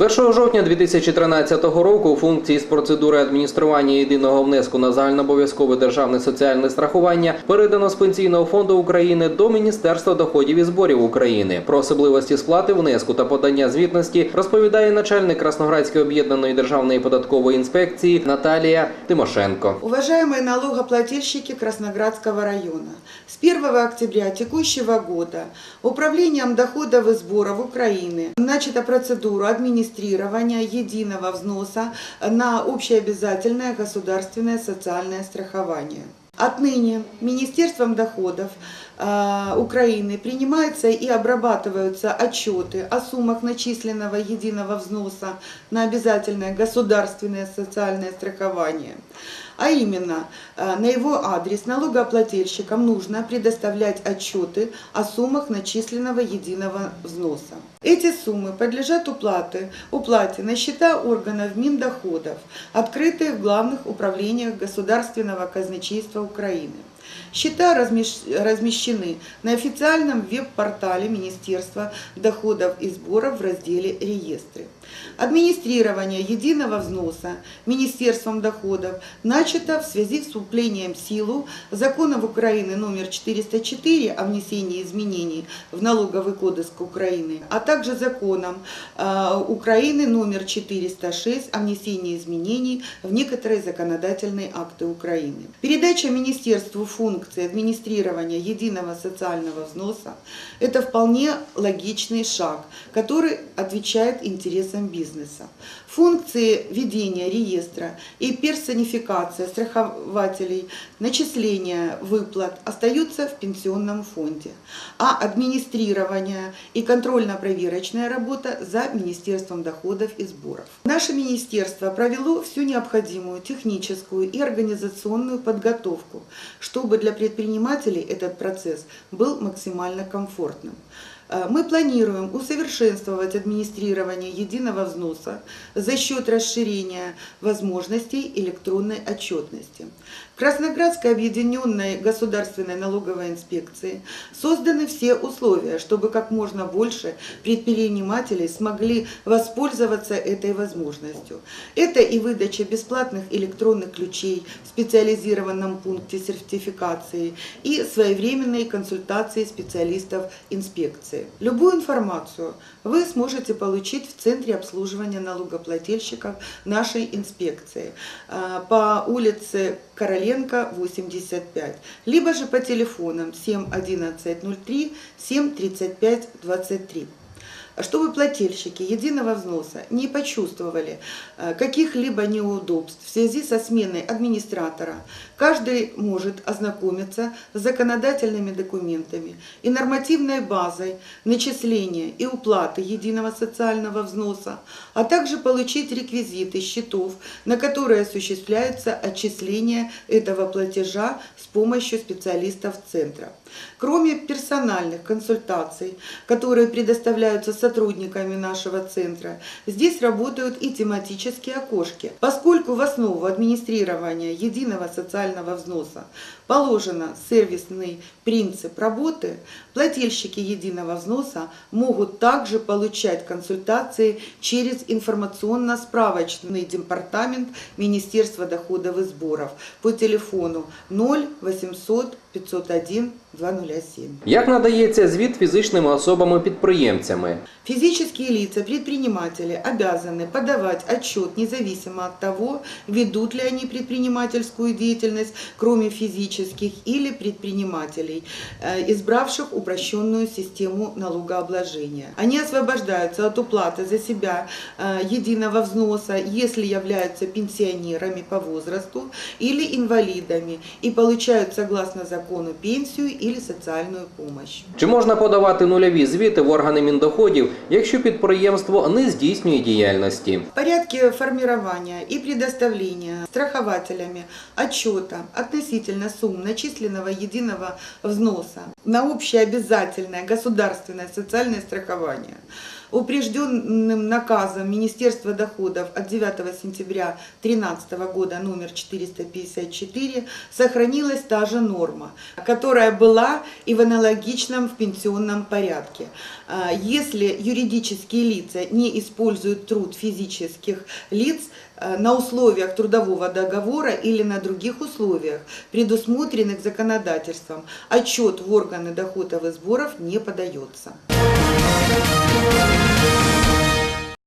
З 1 жовтня 2013 року функції з процедури адміністрування єдиного внеску на загальнообов'язкове державне соціальне страхування передано з Пенсійного фонду України до Міністерства доходів і зборів України. Про особливості сплати внеску та подання звітності розповідає начальник Красноградської об'єднаної державної податкової інспекції Наталія Тимошенко. Уважаемые налогоплательщики Красноградского района, с 1 октября текущего года Управлением доходов и сборов Украины начата процедура администрирования единого взноса на общеобязательное государственное социальное страхование. Отныне Министерством доходов э, Украины принимаются и обрабатываются отчеты о суммах начисленного единого взноса на обязательное государственное социальное страхование. А именно, э, на его адрес налогоплательщикам нужно предоставлять отчеты о суммах начисленного единого взноса. Эти суммы подлежат уплаты, уплате на счета органов Миндоходов, открытые в главных управлениях Государственного казначейства Украины. Счета размещ- размещены на официальном веб-портале Министерства доходов и сборов в разделе «Реестры». Администрирование единого взноса Министерством доходов начато в связи с вступлением в силу законов Украины номер 404 о внесении изменений в налоговый кодекс Украины, а также законом э, Украины номер 406 о внесении изменений в некоторые законодательные акты Украины. Передача Министерству функции администрирования единого социального взноса – это вполне логичный шаг, который отвечает интересам бизнеса. Функции ведения реестра и персонификация страхователей, начисления выплат остаются в пенсионном фонде, а администрирование и контрольно-проверочная работа за Министерством доходов и сборов. Наше министерство провело всю необходимую техническую и организационную подготовку, чтобы для предпринимателей этот процесс был максимально комфортным. Э, Мы планируем усовершенствовать администрирование единого взноса за счет расширения возможностей электронной отчетности. В Красноградской объединенной государственной налоговой инспекции созданы все условия, чтобы как можно больше предпринимателей смогли воспользоваться этой возможностью. Это и выдача бесплатных электронных ключей в специализированном пункте сертификации и своевременные консультации специалистов инспекции. Любую информацию вы сможете получить в Центре обслуживания налогоплательщиков нашей инспекции э, по улице Короленко, 85, либо же по телефонам 7 11 03 7 35 23 чтобы плательщики единого взноса не почувствовали э, каких-либо неудобств в связи со сменой администратора, каждый может ознакомиться с законодательными документами и нормативной базой начисления и уплаты единого социального взноса, а также получить реквизиты счетов, на которые осуществляется отчисление этого платежа с помощью специалистов центра. Кроме персональных консультаций, которые предоставляются сотрудниками нашего центра, здесь работают и тематические окошки. Поскольку в основу администрирования единого социального взноса положено сервисный принцип работы, плательщики единого взноса могут также получать консультации через информационно-справочный департамент Министерства доходов и сборов по телефону 0 800 501 207. Як надається звіт фізичними особами-підприємцями? Физические лица, предприниматели обязаны подавать отчет независимо от того, ведут ли они предпринимательскую деятельность, кроме физических или предпринимателей, э, избравших упрощенную систему налогообложения. Они освобождаются от уплаты за себя э, единого взноса, если являются пенсионерами по возрасту или инвалидами и получают согласно закону пенсию или социальную помощь. Чи можна подавати нульові звіти в органи міндоходів, якщо підприємство не здійснює діяльності? В порядке формирования и предоставления страхователями отчета относительно сумм сумм начисленного единого взноса на общее обязательное государственное социальное страхование упрежденным наказом Министерства доходов от 9 сентября 2013 года номер 454 сохранилась та же норма, которая была и в аналогичном в пенсионном порядке. А, Если юридические лица не используют труд физических лиц э, на условиях трудового договора или на других условиях, предусмотренных законодательством, отчет в органы доходов и сборов не подается. Música